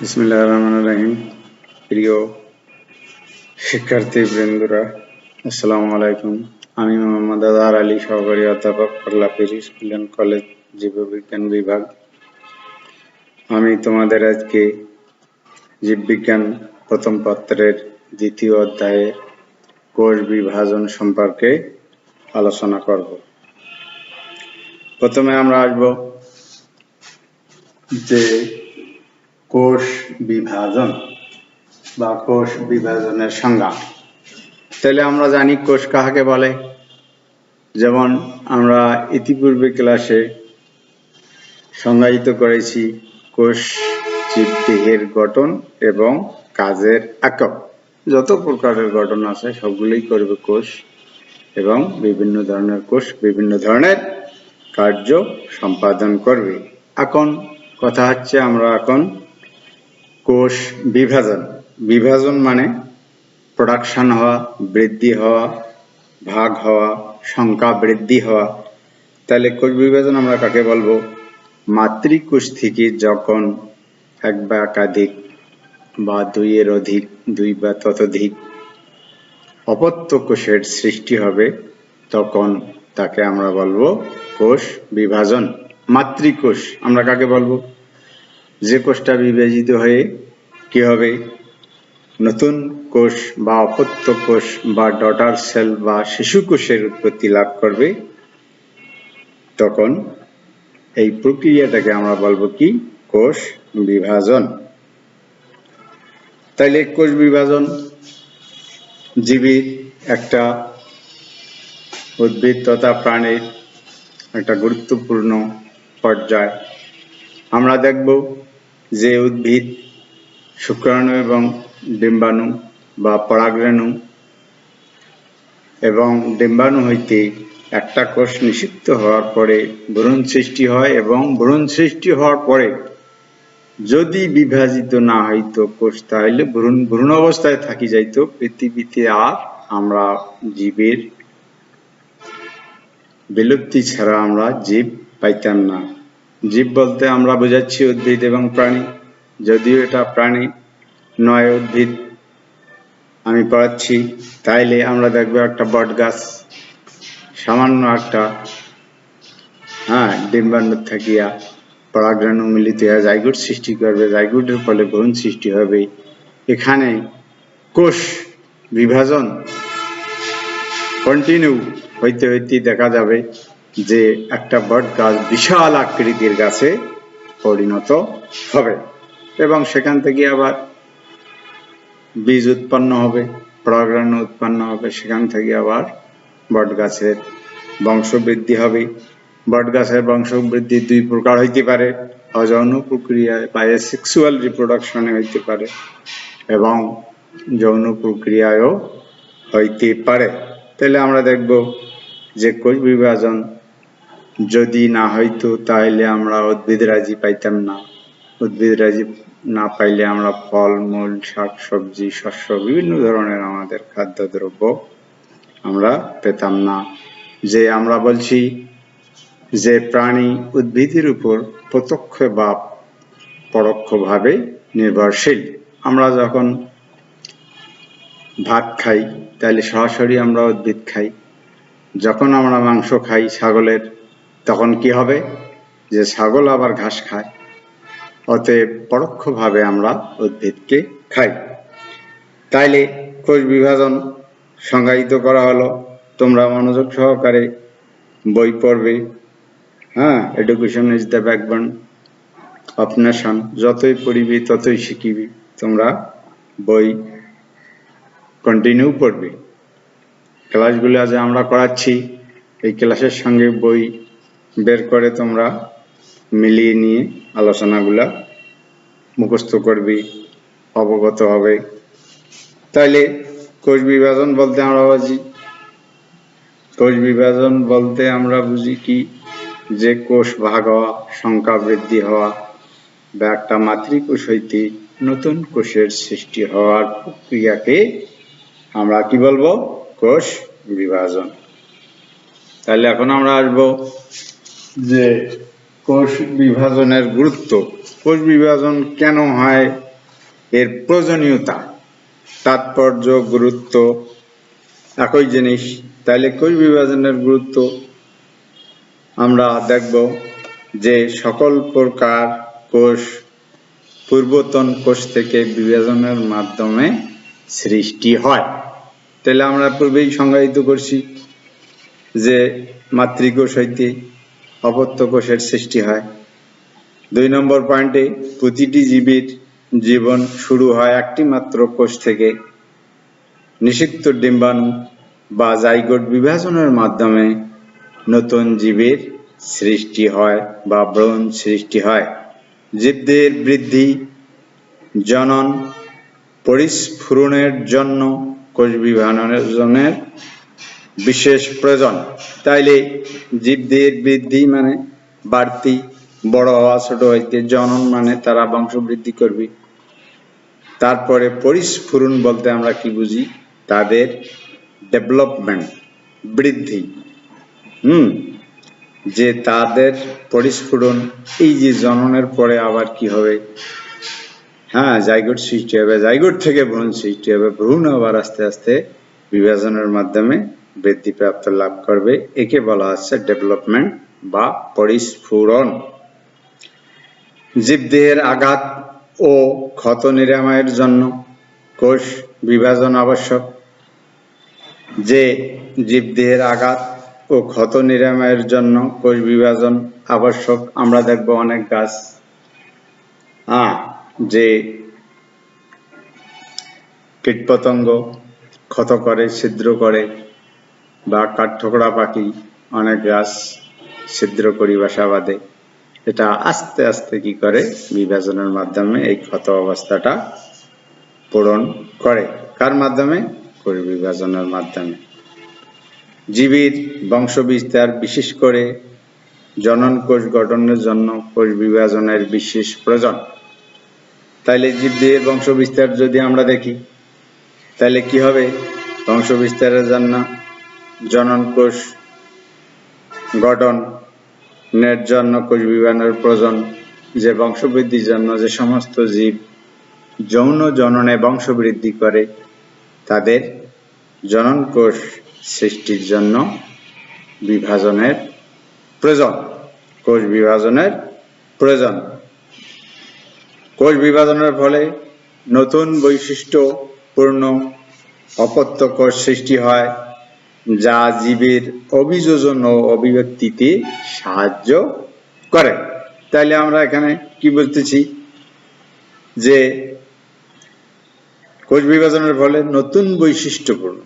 বিসমিল্লাহ রহমান রাহিম। প্রিয় শিক্ষার্থী বৃন্দরা, আসসালামু আলাইকুম। আমি মোহাম্মদ আজহার আলী সহকারী অধ্যাপক কল্লাপিরি স্কুল অ্যান্ড কলেজ জীববিজ্ঞান বিভাগ। আমি তোমাদের আজকে জীববিজ্ঞান প্রথম পত্রের দ্বিতীয় অধ্যায়ের কোষ বিভাজন সম্পর্কে আলোচনা করব। প্রথমে আমরা আসব যে কোষ বিভাজন বা কোষ বিভাজনের সংজ্ঞা। তাহলে আমরা জানি কোষ কাহাকে বলে? যেমন আমরা ইতিপূর্বে ক্লাসে সংজ্ঞায়িত করেছি কোষ জীবদেহের গঠন এবং কাজের একক। যত প্রকারের গঠন আছে সবগুলোই করবে কোষ এবং বিভিন্ন ধরনের কোষ বিভিন্ন ধরনের কার্য সম্পাদন করবে। এখন কথা হচ্ছে আমরা এখন কোষ বিভাজন। বিভাজন মানে প্রোডাকশন হওয়া, বৃদ্ধি হওয়া, ভাগ হওয়া, সংখ্যা বৃদ্ধি হওয়া। তাহলে কোষ বিভাজন আমরা কাকে বলব? মাতৃকোষ থেকে যখন এক বা একাধিক বা দুইয়ের অধিক, দুই বা ততোধিক অপত্য কোষের সৃষ্টি হবে, তখন তাকে আমরা বলব কোষ বিভাজন। মাতৃকোষ আমরা কাকে বলব? যে কোষটা বিভাজিত হয়ে কি হবে? নতুন কোষ বা অপত্য কোষ বা ডটার সেল বা শিশু কোষের উৎপত্তি লাভ করবে। তখন এই প্রক্রিয়াটাকে আমরা বলব কি? কোষ বিভাজন। তাইলে কোষ বিভাজন জীবীর একটা উদ্ভিদ তথা প্রাণীর একটা গুরুত্বপূর্ণ পর্যায়। আমরা দেখব যে উদ্ভিদ শুক্রাণু এবং ডিম্বাণু বা পরাগরেণু এবং ডিম্বাণু হইতে একটা কোষ নিষিক্ত হওয়ার পরে ভ্রূণ সৃষ্টি হয় এবং ভ্রূণ সৃষ্টি হওয়ার পরে যদি বিভাজিত না হইতো কোষ, তাহলে ভ্রূণ ভ্রূণ অবস্থায় থাকি যাইতো। পৃথিবীতে আর আমরা জীবের বিলুপ্তি ছাড়া আমরা জীব পাইতাম না। জীব বলতে আমরা বোঝাচ্ছি উদ্ভিদ এবং প্রাণী। যদিও এটা প্রাণী নয়, উদ্ভিদ আমি পড়াচ্ছি। তাইলে আমরা দেখব একটা বট গাছ। সামান্য একটা হ্যাঁ ডিম্বাণু থাকিয়া পরাগরেণু মিলিত হয়ে জাইগুট সৃষ্টি করবে। জাইগুটের ফলে ভ্রূণ সৃষ্টি হবে। এখানে কোষ বিভাজন কন্টিনিউ হইতে হইতে দেখা যাবে। যে একটা বট গাছ বিশাল আকৃতির গাছে পরিণত হবে। এবং সেখান থেকে আবার বীজ উৎপন্ন হবে পরাগরেণু উৎপন্ন হবে, সেখান থেকে আবার বট গাছের বংশবৃদ্ধি হবে। বট গাছের বংশবৃদ্ধি দুই প্রকার হইতে পারে, অযৌন প্রক্রিয়ায় বা সেক্সুয়াল রিপ্রোডাকশনে হইতে পারে এবং যৌন প্রক্রিয়ায়ও হইতে পারে। তাহলে আমরা দেখব যে কোষ বিভাজন যদি না হইতো তাহলে আমরা উদ্ভিদ রাজি পাইতাম না। উদ্ভিদ রাজি না পাইলে আমরা ফল, মূল, শাক, সবজি, শস্য, বিভিন্ন ধরনের আমাদের খাদ্যদ্রব্য আমরা পেতাম না। যে আমরা বলছি যে প্রাণী উদ্ভিদের উপর প্রত্যক্ষ বা পরোক্ষভাবে নির্ভরশীল। আমরা যখন ভাত খাই তাহলে সরাসরি আমরা উদ্ভিদ খাই। যখন আমরা মাংস খাই, ছাগলের তখন কি হবে? যে ছাগল আবার ঘাস খায়। অতএব পরোক্ষভাবে আমরা উদ্ভিদকে খাই। তাইলে কোষ বিভাজন সংজ্ঞায়িত করা হলো। তোমরা মনোযোগ সহকারে বই পড়বে। হ্যাঁ education is the backbone of nation যতই পড়িবি, ততই শিখিবি। তোমরা বই কন্টিনিউ পড়বে। ক্লাসগুলো আজ আমরা করাচ্ছি। এই ক্লাসের সঙ্গে বই বের করে তোমরা মিলিয়ে নিয়ে আলোচনাগুলা মুখস্থ করবি, অবগত হবে। তাইলে কোষ বিভাজন বলতে আমরা বুঝি। কোষ বিভাজন বলতে আমরা বুঝি কি? যে কোষ ভাগ হওয়া, সংখ্যা বৃদ্ধি হওয়া বা একটা মাতৃকোষ হইতে নতুন কোষের সৃষ্টি হওয়ার প্রক্রিয়াকে আমরা কি বলব? কোষ বিভাজন। তাহলে এখন আমরা আসব যে কোষ বিভাজনের গুরুত্ব, কোষ বিভাজন কেন হয়, এর প্রয়োজনীয়তা, তাৎপর্য, গুরুত্ব, একই জিনিস। তাহলে কোষ বিভাজনের গুরুত্ব আমরা দেখব যে সকল প্রকার কোষ পূর্বতন কোষ থেকে বিভাজনের মাধ্যমে সৃষ্টি হয়। তাহলে আমরা পূর্বেই সংজ্ঞায়িত করছি যে মাতৃকোষ হইতে অপত্য কোষের সৃষ্টি হয়। দুই নম্বর পয়েন্টে প্রতিটি জীবীর জীবন শুরু হয় একটি মাত্র কোষ থেকে। নিষিক্ত ডিম্বাণু বা জাইগোট বিভাজনের মাধ্যমে নতুন জীবের সৃষ্টি হয় বা ব্রণ সৃষ্টি হয়। জীবদের বৃদ্ধি, জনন, পরিস্ফুরণের জন্য কোষ বিভাজনের বিশেষ প্রয়োজন। তাইলে জীবদের বৃদ্ধি মানে বাড়তি, বড় হওয়া, ছোট হইতে জনন মানে তারা বংশবৃদ্ধি করবে। তারপরে পরিস্ফুরণ বলতে আমরা কি বুঝি? তাদের ডেভেলপমেন্ট, বৃদ্ধি। হুম? যে তাদের পরিস্ফুরণ, এই যে জননের পরে আবার কি হবে? হ্যাঁ জাইগোট সৃষ্টি হবে। জাইগোট থেকে ভ্রূণ সৃষ্টি হবে। ভ্রূণ আবার আস্তে আস্তে বিভাজনের মাধ্যমে বৃদ্ধি প্রাপ্ত লাভ করবে। একে বলা হচ্ছে ডেভেলপমেন্ট বা পরিস্ফুরণ। জীবদেহের আঘাত ও ক্ষত নিরাময়ের জন্য কোষ বিভাজন আবশ্যক। যে জীবদেহের আঘাত ও ক্ষত নিরাময়ের জন্য কোষ বিভাজন আবশ্যক। আমরা দেখব অনেক গাছ। হ্যাঁ যে কীটপতঙ্গ ক্ষত করে, ছিদ্র করে বা কাঠঠোকরা পাখি অনেক গাছ ছিদ্র করি বাসা বাঁধে। এটা আস্তে আস্তে কি করে? বিভাজনের মাধ্যমে এই ক্ষত অবস্থাটা পূরণ করে। কার মাধ্যমে? কোষ বিভাজনের মাধ্যমে। জীবের বংশ বিস্তার বিশেষ করে জনন কোষ গঠনের জন্য কোষ বিভাজনের বিশেষ প্রয়োজন। তাইলে জীবদের বংশ বিস্তার যদি আমরা দেখি তাহলে কি হবে? বংশ বিস্তারের জন্য জনন কোষ গঠনের জন্য কোষ বিভাজনের প্রয়োজন, যে বংশবৃদ্ধির জন্য যে সমস্ত জীব যৌন জননে বংশবৃদ্ধি করে, তাদের জনন কোষ সৃষ্টির জন্য বিভাজনের প্রয়োজন, কোষ বিভাজনের প্রয়োজন। কোষ বিভাজনের ফলে নতুন বৈশিষ্ট্যপূর্ণ অপত্য কোষ সৃষ্টি হয়। যা জীবের অভিযোজন ও অভিব্যক্তিতে সাহায্য করে। তাইলে আমরা এখানে কি বলতেছি? যে কোষ বিভাজনের ফলে নতুন বৈশিষ্ট্যপূর্ণ।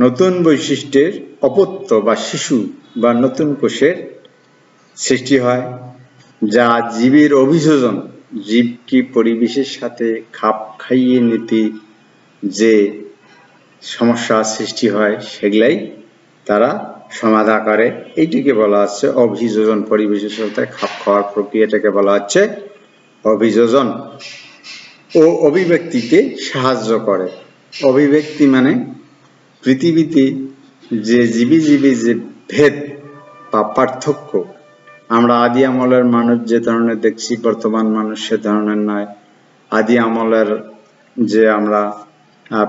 নতুন বৈশিষ্ট্যের অপত্য বা শিশু বা নতুন কোষের সৃষ্টি হয়। যা জীবের অভিযোজন জীবকে পরিবেশের সাথে খাপ খাইয়ে নিতে যে সমস্যা সৃষ্টি হয় সেগুলাই তারা সমাধা করে। এইটিকে বলা হচ্ছে অভিযোজন পরিবেশের খাপ খাওয়ার প্রক্রিয়াটাকে বলা হচ্ছে অভিযোজন। ও অভিব্যক্তিতে সাহায্য করে। অভিব্যক্তি মানে পৃথিবীতে যে জীবী জীবী যে ভেদ বা পার্থক্য, আমরা আদি আমলের মানুষ যে ধরনের দেখছি, বর্তমান মানুষ সে ধরনের নয়। আদি আমলের যে আমরা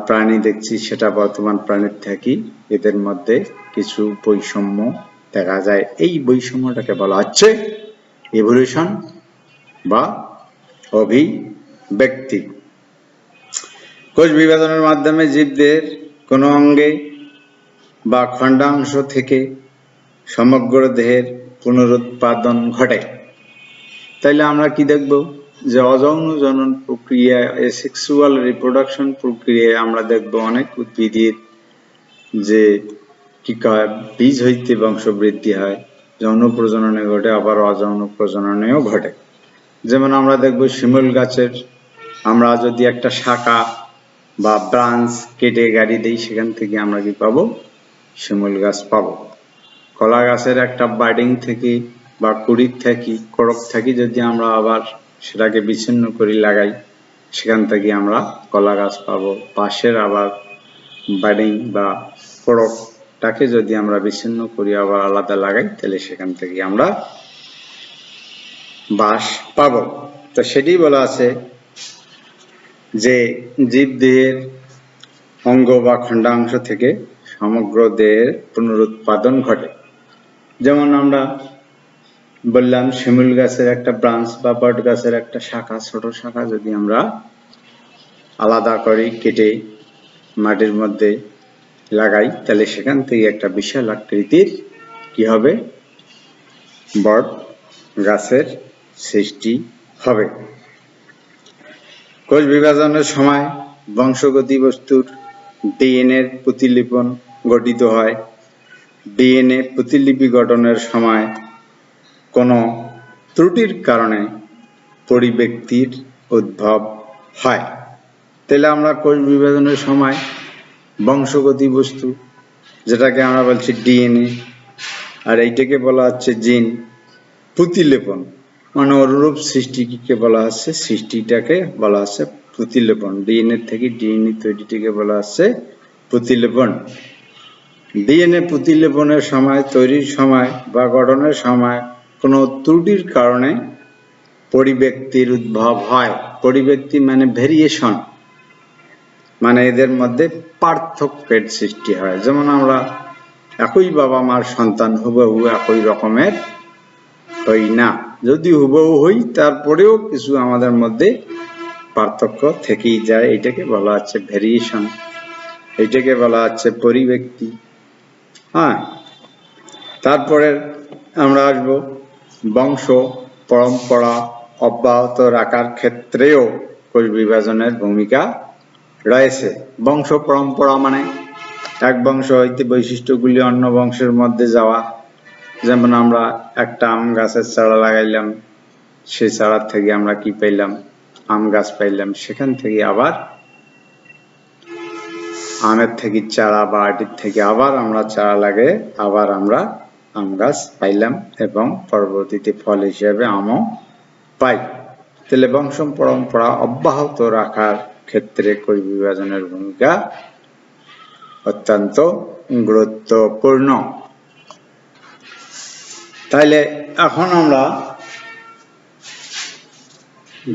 প্রাণী দেখছি, সেটা বর্তমান প্রাণীর থাকি এদের মধ্যে কিছু বৈষম্য দেখা যায়। এই বৈষম্যটাকে বলা হচ্ছে ইভলিউশন বা অভিব্যক্তি। কোষ বিভাজনের মাধ্যমে জীবদের কোনো অঙ্গে বা খণ্ডাংশ থেকে সমগ্র দেহের পুনরুৎপাদন ঘটে। তাইলে আমরা কি দেখব? যে অযৌন জনন প্রক্রিয়া সেক্সুয়াল রিপ্রোডাকশন প্রক্রিয়ায় আমরা দেখব অনেক উদ্ভিদের যে কি কয় বীজ হইতে বংশবৃদ্ধি হয় যৌন প্রজননে ঘটে, আবার অযৌন প্রজননেও ঘটে। যেমন আমরা দেখব শিমুল গাছের, আমরা যদি একটা শাখা বা ব্রাঞ্চ কেটে গাড়ি দিই, সেখান থেকে আমরা কি পাবো? শিমুল গাছ পাবো। কলা গাছের একটা বার্ডিং থেকে বা কুড়ির থাকি, করক থাকি যদি আমরা আবার সেটাকে বিচ্ছিন্ন করে, লাগাই। সেখান থেকে আমরা কলা গাছ পাবো। পাশের আবার বার্ডিং বা করকটাকে যদি আমরা বিচ্ছিন্ন করি, আবার আলাদা লাগাই, তাহলে সেখান থেকে আমরা বাঁশ পাবো। তো সেটি বলা আছে যে জীবদেহের অঙ্গ বা খণ্ডাংশ থেকে সমগ্র দেহের পুনরুৎপাদন ঘটে। যেমন আমরা বললাম, শিমুল গাছের একটা ব্রাঞ্চ বা বট গাছের একটা শাখা, ছোট শাখা যদি আমরা আলাদা করি কেটে মাটির মধ্যে লাগাই, তাহলে সেখান থেকে একটা বিশাল আকৃতির কি হবে? বট গাছের সৃষ্টি হবে। কোষ বিভাজনের সময় বংশগতি বস্তুর ডিএনএ প্রতিলিপন গঠিত হয়। ডিএনএ প্রতিলিপি গঠনের সময় কোনো ত্রুটির কারণে পরিব্যক্তির উদ্ভব হয়। তাহলে আমরা কোষ বিভাজনের সময় বংশগতি বস্তু, যেটাকে আমরা বলছি ডিএনএ, আর এইটাকে বলা হচ্ছে জিন প্রতিলেপন। মানে অনুরূপ সৃষ্টিকে বলা হচ্ছে, সৃষ্টিটাকে বলা হচ্ছে প্রতিলেপন। ডিএনএ থেকে ডিএনএ তৈরিটিকে বলা হচ্ছে প্রতিলেপন। ডিএনএ প্রতিলেপনের সময়, তৈরির সময় বা গঠনের সময় কোনো ত্রুটির কারণে পরিব্যক্তির উদ্ভব হয়। পরিব্যক্তি মানে ভেরিয়েশন মানে এদের মধ্যে পার্থক্যের সৃষ্টি হয়। যেমন আমরা একই বাবা মার সন্তান হুবহু একই রকমের হই না। যদি হুবহু হই, তারপরেও কিছু আমাদের মধ্যে পার্থক্য থেকেই যায়। এটাকে বলা হচ্ছে ভেরিয়েশন এটাকে বলা হচ্ছে পরিব্যক্তি। হ্যাঁ তারপরে আমরা আসব বংশ, পরম্পরা, অব্যাহত রাখার ক্ষেত্রেও কোষ বিভাজনের ভূমিকা রয়েছে। বংশ, পরম্পরা মানে এক বংশ হইতে বৈশিষ্ট্যগুলি অন্য বংশের মধ্যে যাওয়া। যেমন আমরা একটা আম গাছের চারা লাগাইলাম, সেই চারা থেকে আমরা কি পাইলাম? আম গাছ পাইলাম, সেখান থেকে আবার আমের থেকে চারা বা আটির থেকে আবার আমরা চারা লাগে আবার আমরা আম গাছ পাইলাম এবং পরবর্তীতে ফল হিসেবে আমও পাই। তাহলে বংশ পরম্পরা অব্যাহত রাখার ক্ষেত্রে কোষ বিভাজনের ভূমিকা অত্যন্ত গুরুত্বপূর্ণ। তাইলে এখন আমরা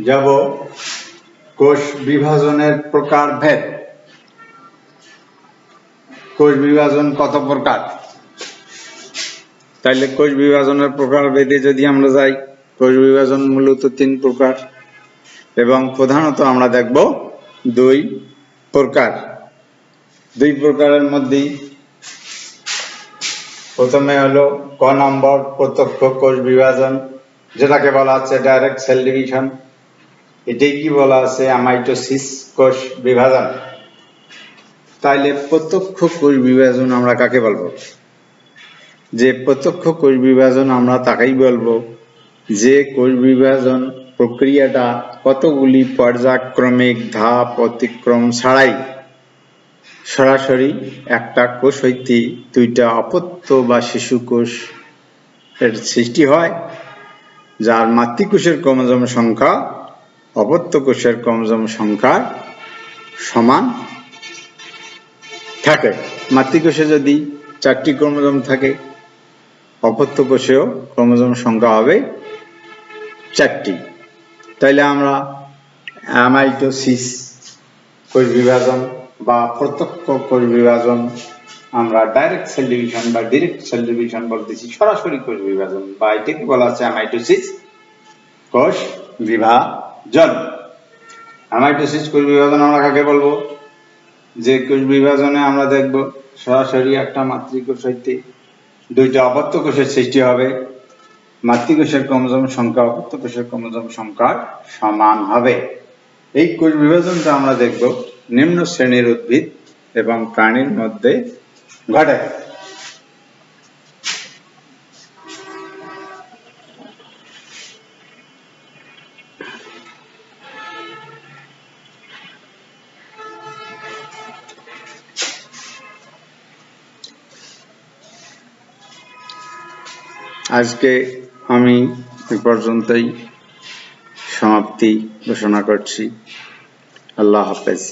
যাব কোষ বিভাজনের প্রকার ভেদ কোষ বিভাজন কত প্রকার? তাইলে কোষ বিভাজনের প্রকার ভেদে যদি আমরা যাই, কোষ বিভাজন মূলত তিন প্রকার এবং প্রধানত আমরা দেখব দুই প্রকার। দুই প্রকারের মধ্যেই প্রথমে হলো ক নম্বর প্রত্যক্ষ কোষ বিভাজন, যেটাকে বলা হচ্ছে ডাইরেক্ট সেল ডিভিশন। এটাই কি বলা আছে? অ্যামাইটোসিস কোষ বিভাজন। তাইলে প্রত্যক্ষ কোষ বিভাজন আমরা কাকে বলব? যে প্রত্যক্ষ কোষ বিভাজন আমরা তাকেই বলব। যে কোষ বিভাজন প্রক্রিয়াটা কতগুলি পর্যায়ক্রমিক ধাপ অতিক্রম ছাড়াই, সরাসরি একটা কোষ হইতে দুইটা অপত্য বা শিশু কোষ এর সৃষ্টি হয়, যার মাতৃকোষের ক্রোমোজোম সংখ্যা অপত্য কোষের ক্রোমোজোম সংখ্যার সমান থাকে। মাতৃকোষে যদি চারটি ক্রোমোজোম থাকে অপত্য কোষেও ক্রোমোজোম সংখ্যা হবে চারটি। তাইলে আমরা অ্যামাইটোসিস কোষ বিভাজন বা প্রত্যক্ষ কোষ বিভাজন আমরা ডাইরেক্ট সেল ডিভিশন বা ডিরেক্ট সেল ডিভিশন বলতেছি, সরাসরি কোষ বিভাজন বা এটাকে বলা হচ্ছে অ্যামাইটোসিস কোষ বিভাজন। অ্যামাইটোসিস কোষ বিভাজন আমরা কাকে বলব? যে কোষ বিভাজনে আমরা দেখব সরাসরি একটা মাতৃকোষ হইতে দুইটা অপত্য কোষের সৃষ্টি হবে। মাতৃকোষের ক্রমজম সংখ্যা অপত্য কোষের ক্রমজম সংখ্যা সমান হবে। এই কোষ বিভাজনটা আমরা দেখব নিম্ন শ্রেণির উদ্ভিদ এবং প্রাণীর মধ্যে ঘটে। আজকে আমি এ পর্যন্তই সমাপ্তি ঘোষণা করছি। আল্লাহ হাফেজ।